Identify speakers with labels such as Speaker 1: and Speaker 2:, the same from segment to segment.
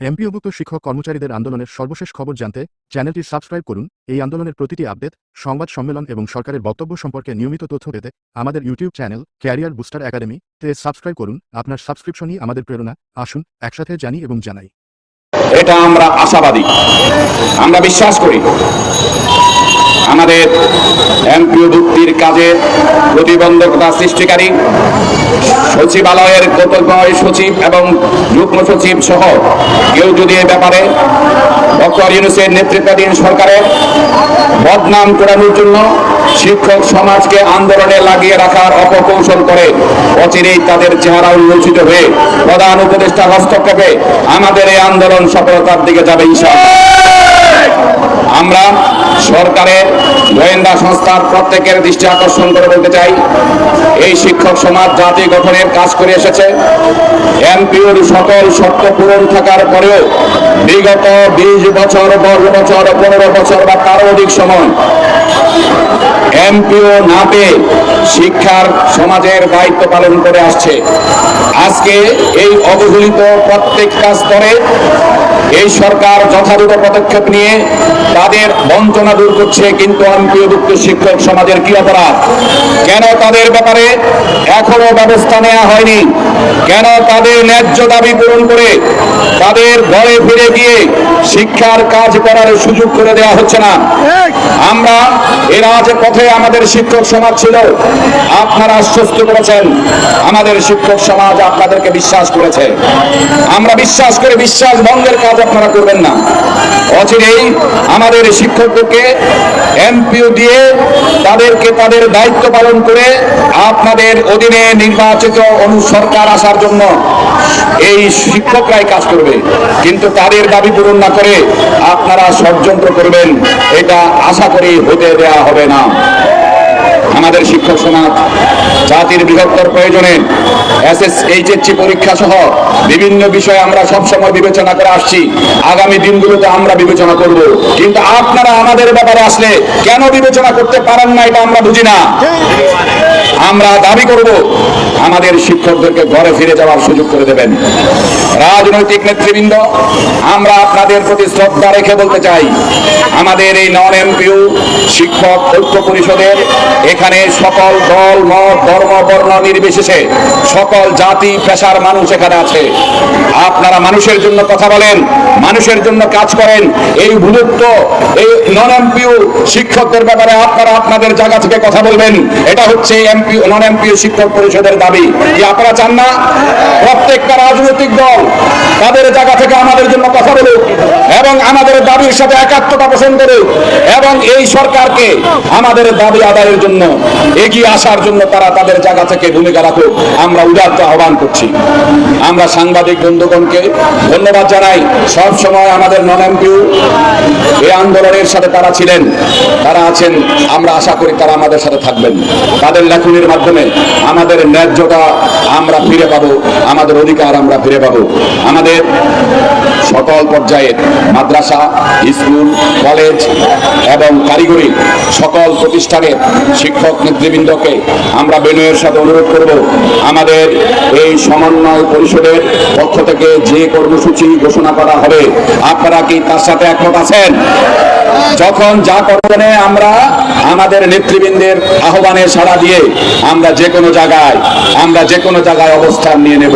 Speaker 1: এমপিওভুক্ত শিক্ষক কর্মচারীদের আন্দোলনের সর্বশেষ খবর জানতে চ্যানেলটি সাবস্ক্রাইব করুন। এই আন্দোলনের প্রতিটি আপডেট, সংবাদ সম্মেলন এবং সরকারের বক্তব্য সম্পর্কে নিয়মিত তথ্য পেতে আমাদের YouTube channel career booster academy তে সাবস্ক্রাইব করুন। আপনার সাবস্ক্রিপশনই আমাদের প্রেরণা। আসুন, একসাথে জানি এবং জানাই।
Speaker 2: এটা আমরা আশাবাদী। আমরা বিশ্বাস করি। আমাদের এমপিও ভুক্তির কাজে প্রতিবন্ধকতা সৃষ্টিকারী সচিবালয়ের কতিপয় সচিব এবং যুগ্ম সচিব সহ কেউ যদি এ ব্যাপারে ডক্টর ইউনুসের নেতৃত্বাধীন সরকারের বদনাম করানোর জন্য শিক্ষক সমাজকে আন্দোলনে লাগিয়ে রাখার অপকৌশল করে অচিরেই তাদের চেহারা উন্মোচিত হয়ে প্রধান উপদেষ্টা হস্তক্ষেপে আমাদের এই আন্দোলন সফলতার দিকে যাবে ইনশাআল্লাহ। আমরা সরকারের গোয়েন্দা সংস্থার প্রত্যেকের দৃষ্টি আকর্ষণ করে বলতে চাই, এই শিক্ষক সমাজ জাতি গঠনের কাজ করে এসেছে। এমপিওর সকল শর্ত পূরণ থাকার পরেও বিগত বিশ বছর, দশ বছর, পনেরো বছর বা তারও অধিক সময় এমপিও না পেয়ে শিক্ষার সমাজের দায়িত্ব পালন করে আসছে। আজকে এই অবহেলিত প্রত্যেকটা স্তরে এই সরকার যথাযথ পদক্ষেপ নিয়ে তাদের বঞ্চনা দূর করছে, কিন্তু এমপিওভুক্ত শিক্ষক সমাজের কি অপরাধ? কেন তাদের ব্যাপারে এখনও ব্যবস্থা নেওয়া হয়নি? কেন তাদের ন্যায্য দাবি পূরণ করে তাদের ঘরে ফিরে গিয়ে শিক্ষার কাজ করার সুযোগ করে দেওয়া হচ্ছে না? আমরা এরা যে পথে আমাদের শিক্ষক সমাজ ছিল, আপনারা আশ্বস্ত করেছেন, আমাদের শিক্ষক সমাজ আপনাদেরকে বিশ্বাস করেছে। আমরা বিশ্বাস করে বিশ্বাস ভঙ্গের কাজ আপনারা করবেন না। অচিরেই আমাদের শিক্ষকদেরকে এমপিও দিয়ে তাদেরকে তাদের দায়িত্ব পালন করে আপনাদের অধীনে নির্বাচিত অনু সরকার আসার জন্য এই শিক্ষকরাই কাজ করবে। কিন্তু তাদের দাবি পূরণ না করে আপনারা ষড়যন্ত্র করবেন, এটা আশা করি হতে দেয়া হবে না। আমাদের শিক্ষক সমাজ, জাতির বৃহত্তর প্রয়োজনে এসএস এইচএসসি পরীক্ষা সহ বিভিন্ন বিষয়ে আমরা সব সময় বিবেচনা করে আসছি। আগামী দিনগুলোতে আমরা বিবেচনা করব। কিন্তু আপনারা আমাদের ব্যাপারে আসলে কেন বিবেচনা করতে পারেন না, এটা আমরা বুঝি না। আমরা দাবি করব, আমাদের শিক্ষকদেরকে ঘরে ফিরে যাওয়ার সুযোগ করে দেবেন। রাজনৈতিক নেতৃবৃন্দ, আমরা আপনাদের প্রতি শ্রদ্ধা রেখে বলতে চাই, আমাদের এই নন এমপিউ শিক্ষক ঐক্য পরিষদের এখানে সকল দল, মত, ধর্ম, বর্ণ নির্বিশেষে সকল জাতি, পেশার মানুষ এখানে আছে। আপনারা মানুষের জন্য কথা বলেন, মানুষের জন্য কাজ করেন, এই ভুলুত্ব এই নন এমপিউ শিক্ষকদের ব্যাপারে আপনারা আপনাদের জায়গা থেকে কথা বলবেন। এটা হচ্ছে এমপি নন এমপিও শিক্ষক পরিষদের দাবি আপনারা চান না প্রত্যেকটা রাজনৈতিক দল তাদের জায়গা থেকে আমাদের জন্য কথা বলুক এবং আমাদের দাবির সাথে একাত্মতা পোষণ করুক এবং এই সরকারকে আমাদের দাবি আদায়ের জন্য এগিয়ে আসার জন্য তারা তাদের জায়গা থেকে ভূমিকা রাখুক। আমরা উদাত্ত আহ্বান করছি। আমরা সাংবাদিক বন্ধুগণকে ধন্যবাদ জানাই। সব সময় আমাদের নন এমপিউ এই আন্দোলনের সাথে তারা ছিলেন। তারা আছেন। আমরা আশা করি তারা আমাদের সাথে থাকবেন। তাদের লেখনির মাধ্যমে আমাদের ন্যায্যতা আমরা ফিরে পাবো। আমাদের অধিকার আমরা ফিরে পাবো। আমাদের সকল পর্যায়ে মাদ্রাসা, স্কুল, কলেজ এবং কারিগরি সকল প্রতিষ্ঠানের শিক্ষক নেতৃবৃন্দকে আমরা বিনয়ের সাথে অনুরোধ করব, আমাদের এই সমন্বয় পরিষদের পক্ষ থেকে যে কর্মসূচি ঘোষণা করা হবে, আপনারা কি তার সাথে একমত আছেন? যখন যা করবেন আমরা আমাদের নেতৃবৃন্দের আহ্বানে সাড়া দিয়ে আমরা যে কোনো জায়গায়, আমরা যে কোনো জায়গায় অবস্থান নিয়ে নেব।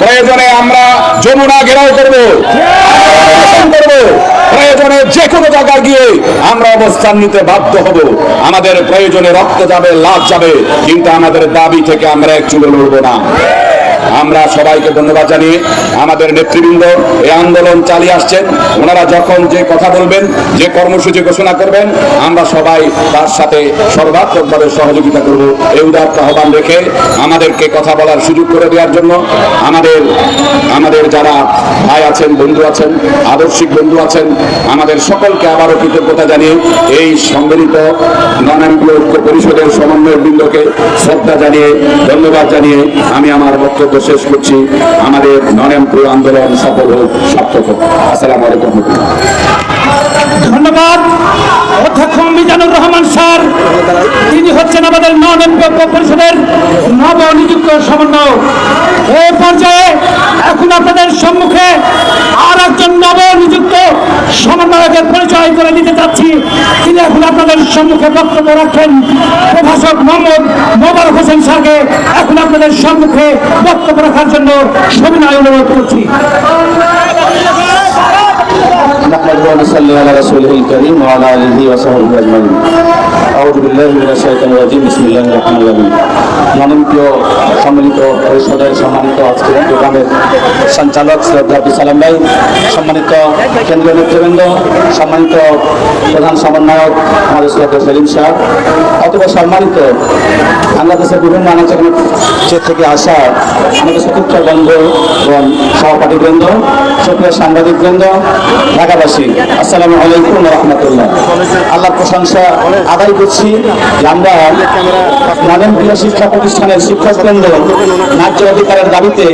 Speaker 2: প্রয়োজনে আমরা যমুনা ঘেরাও করব। করব। প্রয়োজনে যে কোনো জায়গায় গিয়ে আমরা অবস্থান নিতে বাধ্য হব। আমাদের প্রয়োজনে রক্ত যাবে লাভ যাবে, কিন্তু আমাদের দাবি থেকে আমরা এক চুলে লড়বো না। আমরা সবাইকে ধন্যবাদ জানিয়ে আমাদের নেতৃবৃন্দ এই আন্দোলন চালিয়ে আসছেন। ওনারা যখন যে কথা বলবেন, যে কর্মসূচি ঘোষণা করবেন, আমরা সবাই তার সাথে সর্বাত্মকভাবে সহযোগিতা করব। এই উদাত্ত আহ্বান রেখে আমাদেরকে কথা বলার সুযোগ করে দেওয়ার জন্য আমাদের আমাদের যারা ভাই আছেন, বন্ধু আছেন, আদর্শিক বন্ধু আছেন, আমাদের সকলকে আবারও কৃতজ্ঞতা জানিয়ে এই সম্মিলিত নন এমপ্লয় ঐক্য পরিষদের সমন্বয় বৃন্দকে শ্রদ্ধা জানিয়ে, ধন্যবাদ জানিয়ে আমি আমার বক্তব্য শেষ করছি। আমাদের এমপ্লয় আন্দোলন সফল হোক, সার্থক হোক। আসসালামু আলাইকুম।
Speaker 3: ধন্যবাদ। অধ্যক্ষ মিজানুর রহমান স্যার, তিনি হচ্ছেন আমাদের নন পরিষদের নবনিযুক্ত সমন্বয়ক। এই পর্যায়ে এখন আপনাদের সম্মুখে আর একজন নবনিযুক্ত সমন্বয়কের পরিচয় করে দিতে চাচ্ছি। তিনি এখন আপনাদের সম্মুখে বক্তব্য রাখেন প্রভাষক মোহাম্মদ মোবারক হোসেন স্যারকে। আপনাদের সম্মুখে বক্তব্য রাখার জন্য সবিনয় অনুরোধ করছি।
Speaker 4: نحمده ونصلي على رسوله الكريم وعلى اله وصحبه اجمعين اعوذ بالله من الشيطان الرجيم بسم الله الرحمن الرحيم মাননীয় সম্মানিত পরিষদের সম্মানিত আজকের প্রোগ্রামের সঞ্চালক শ্রদ্ধা আব্দুল সালাম ভাই সম্মানিত কেন্দ্রীয় নেতৃবৃন্দ সম্মানিত প্রধান সমন্বয়ক আমাদের শ্রদ্ধা সেলিম শাহ অথবা সম্মানিত বাংলাদেশের বিভিন্ন আনাচরণ থেকে আসা আমাদের চতুর্থ বন্ধু এবং সহপাঠীবৃন্দ সুপ্রিয় সাংবাদিকবৃন্দ ঢাকাবাসী আসসালামু আলাইকুম রহমতুল্লাহ। আল্লাহর প্রশংসা আদায় করছি। আমরা মানবপ্রিয় শিক্ষা প্রতিষ্ঠানের শিক্ষক কেন্দ্র ন্যায্য অধিকারের দাবিতে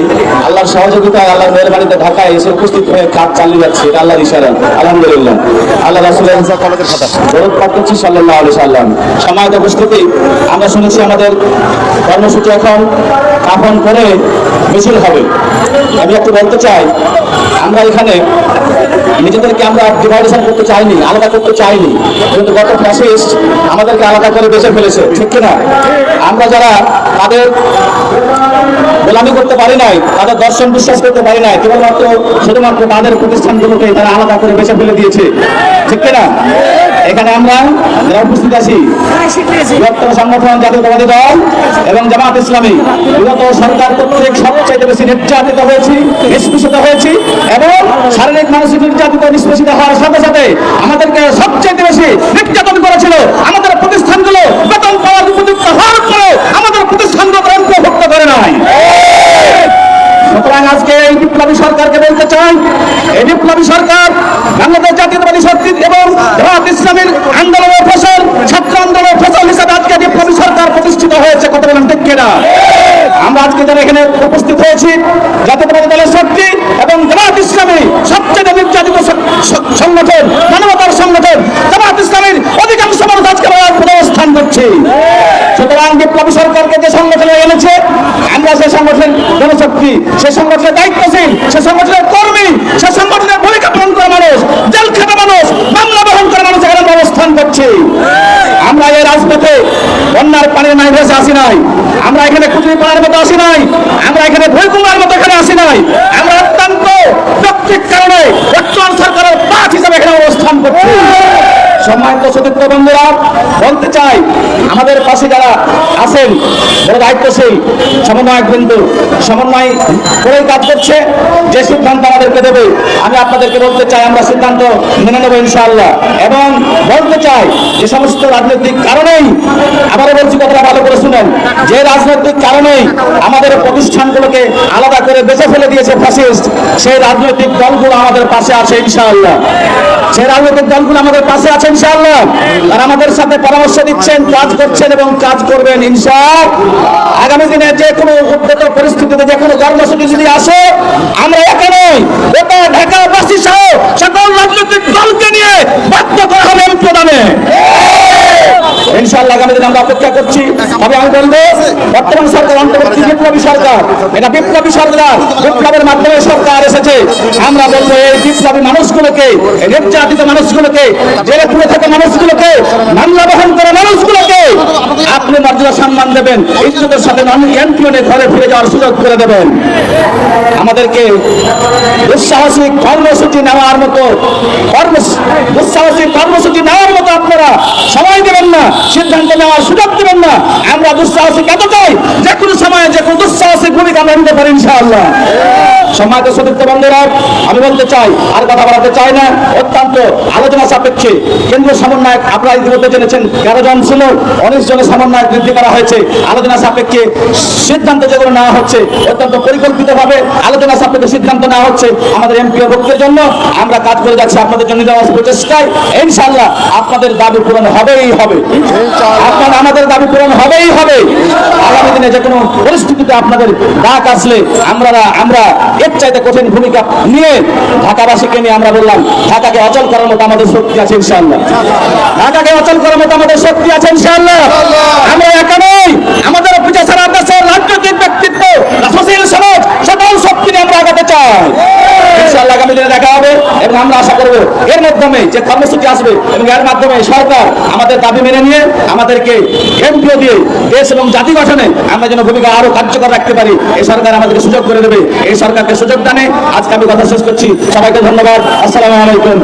Speaker 4: আল্লাহর সহযোগিতায়, আল্লাহর মেহরবানিতে ঢাকায় এসে উপস্থিত হয়ে কাজ চালিয়ে যাচ্ছে। এটা আল্লাহর ইশারা। আলহামদুলিল্লাহ। আল্লাহ রাসুলের গৌরব পাঠ করছি সাল্লাহ আলু সাল্লাম। সময়ত উপস্থিতি। আমরা শুনেছি আমাদের কর্মসূচি এখন কাফন করে মিছিল হবে। আমি একটু বলতে চাই, আমরা এখানে নিজেদেরকে আমরা ডিভাইডেশন করতে চাইনি, আলাদা করতে চাইনি। কিন্তু গত ফ্যাসিস্ট আমাদেরকে আলাদা করে বেছে ফেলেছে, ঠিক কিনা? আমরা যারা তাদের গোলামি করতে পারি নাই, তাদের দর্শন বিশ্বাস করতে পারি নাই, কেবলমাত্র শুধুমাত্র তাদের প্রতিষ্ঠানগুলোকে তারা আলাদা করে বেছে ফেলে দিয়েছে, ঠিক কিনা? এখানে আমরা যারা উপস্থিত আছি বৃহত্তর সংগঠন জাতীয়তাবাদী দল এবং জামাত ইসলামী বিগত সরকার কর্তৃক সবচেয়ে বেশি নির্যাতিত হয়েছি নিষ্পেষিত হয়েছি এবং শারীরিক মানসিক নির্যাতিত নিষ্পেষিত হওয়ার সাথে সাথে আমাদেরকে সবচেয়ে বেশি নির্যাতন করেছিল আমাদের প্রতিষ্ঠানগুলো বেতন পাওয়ার উপযুক্ত হওয়ার পরেও আমাদের প্রতিষ্ঠানগুলো অন্তর্ভুক্ত করে নাই সুতরাং আজকে এই বিপ্লবী সরকারকে বলতে চাই, এই বিপ্লবী সরকার বাংলাদেশ জাতীয়তাবাদী শক্তি এবং জামাত ইসলামের আন্দোলনের ফসল, ছাত্র আন্দোলনের ফসল হিসাবে আজকে বিপ্লবী সরকার প্রতিষ্ঠিত হয়েছে কত বলেন ঠিক আমরা আজকে যারা এখানে উপস্থিত হয়েছি, জাতীয়তাবাদী দলের শক্তি এবং জামাত ইসলামী সবচেয়ে নির্যাতিত সংগঠন, মানবতার সংগঠন, জামাত ইসলামের অধিকাংশ মানুষ আজকে অবস্থান করছি। সুতরাং বিপ্লবী সরকারকে যে সংগঠনে এনেছে আমরা সে সংগঠনের জনশক্তি, সে সংগঠনের দায়িত্বশীল, সে সংগঠনের কর্মী, সে সংগঠনের ভূমিকা পালন করা মানুষ, জেল খেটা মানুষ, মামলা বহন করা মানুষ এখানে অবস্থান করছি। আমরা এই রাজপথে বন্যার পানির নাই ভেসে আসি নাই। আমরা এখানে কুচুরি পাড়ার মতো আসি নাই। আমরা এখানে ভৈকুমার মতো এখানে আসি নাই। আমরা অত্যন্ত ব্যক্তিক কারণে বর্তমান সরকারের পাঠ হিসেবে এখানে অবস্থান করছি। সম্মানিত সতীর্থ বন্ধুরা বলতে চাই আমাদের পাশে যারা আছেন। বড় দায়িত্বশীল, সমন্বয়ক বিন্দু, সমন্বয় করেই কাজ করছে। যে সিদ্ধান্ত আমাদেরকে দেবে, আমি আপনাদেরকে বলতে চাই, আমরা সিদ্ধান্ত মেনে নেব ইনশাআল্লাহ। এবং বলতে চাই যে সমস্ত রাজনৈতিক কারণেই, আবারও বলছি কথাটা ভালো করে শুনেন, যে রাজনৈতিক কারণেই আমাদের প্রতিষ্ঠানগুলোকে আলাদা করে বেঁচে ফেলে দিয়েছে ফ্যাসিস্ট সেই রাজনৈতিক দলগুলো আমাদের পাশে আছে ইনশাআল্লাহ। সেই রাজনৈতিক দলগুলো আমাদের পাশে আছে ইনশাআল্লাহ। আর আমাদের সাথে পরামর্শ দিচ্ছেন, কাজ করছেন এবং কাজ করবেন আগামী দিনে যে কোনো উদ্যত পরিস্থিতিতে যে কোনো কর্মসূচি যদি আসে, আমরা একা নই ঢাকাবাসী সহ সকল রাজনৈতিক দলকে নিয়ে বাধ্য করা হবে প্রদানে মানুষগুলোকে জেলে পুরে থাকা মানুষগুলোকে, মামলা বহন করা মানুষগুলোকে আপনি মর্যাদা সম্মান দেবেন, ইজ্জতের সাথে এমপিওনে ঘরে ফিরে যাওয়ার সুযোগ করে দেবেন। আমাদেরকে দুঃসাহসিক কর্মসূচি নেওয়ার মতো দুঃসাহসিক কর্মসূচি নেওয়ার মতো আপনারা সময় দেবেন না, সিদ্ধান্ত নেওয়ার সুযোগ দেবেন না। আমরা দুঃসাহসিক এত চাই? যে কোনো সময়ে যে কোনো দুঃসাহসিক ভূমিকা আমরা নিতে পারি, ইনশাআল্লাহ। সমাজ সতীর্থ বন্ধুরা, আমি বলতে চাই, আর কথা বলাতে চাই না, অত্যন্ত আলোচনা সাপেক্ষে। কেন্দ্রীয় সমন্বয়ক আপনারা ইতিমধ্যে জেনেছেন, তেরো জন ছিল, উনিশ জনের সমন্বয়ক বৃদ্ধি করা হয়েছে। আলোচনা সাপেক্ষে সিদ্ধান্ত যেগুলো নেওয়া হচ্ছে, অত্যন্ত পরিকল্পিতভাবে আলোচনা সাপেক্ষে সিদ্ধান্ত নেওয়া হচ্ছে। আমাদের এমপিও ভক্তের জন্য আমরা কাজ করে যাচ্ছি, আপনাদের জন্য দেওয়া প্রচেষ্টায়। ইনশাল্লাহ আপনাদের দাবি পূরণ হবেই হবে। আপনার আমাদের দাবি পূরণ হবেই হবে। যে কোনো পরিস্থিতিতে আপনাদের ডাক আসলে আমরা আমরা এর চাইতে কঠিন ভূমিকা নিয়ে ঢাকাবাসীকে নিয়ে আমরা বললাম, ঢাকাকে অচল করার মতো আমাদের শক্তি আছে ইনশাআল্লাহ। ঢাকাকে অচল করার মতো আমাদের শক্তি আছে ইনশাআল্লাহ। আমরা একা আমাদের পিছা ছাড়া দেশের রাজনৈতিক ব্যক্তিত্ব সকল শক্তি নিয়ে আমরা আগাতে চাই। ইনশাআল্লাহ আগামী দিনে দেখা হবে। এবং আমরা আশা করব এর মাধ্যমে যে কর্মসূচি আসবে এবং এর মাধ্যমে সরকার আমাদের দাবি মেনে নিয়ে আমাদেরকে কেন্দ্রীয় দিয়ে দেশ এবং জাতি গঠনে আমরা যেন ভূমিকা আরও কার্যকর রাখতে পারি। এই সরকার আমাদেরকে সুযোগ করে দেবে। এই সরকারকে সুযোগ দানে আজকে আমি কথা শেষ করছি। সবাইকে ধন্যবাদ। আসসালামু আলাইকুম।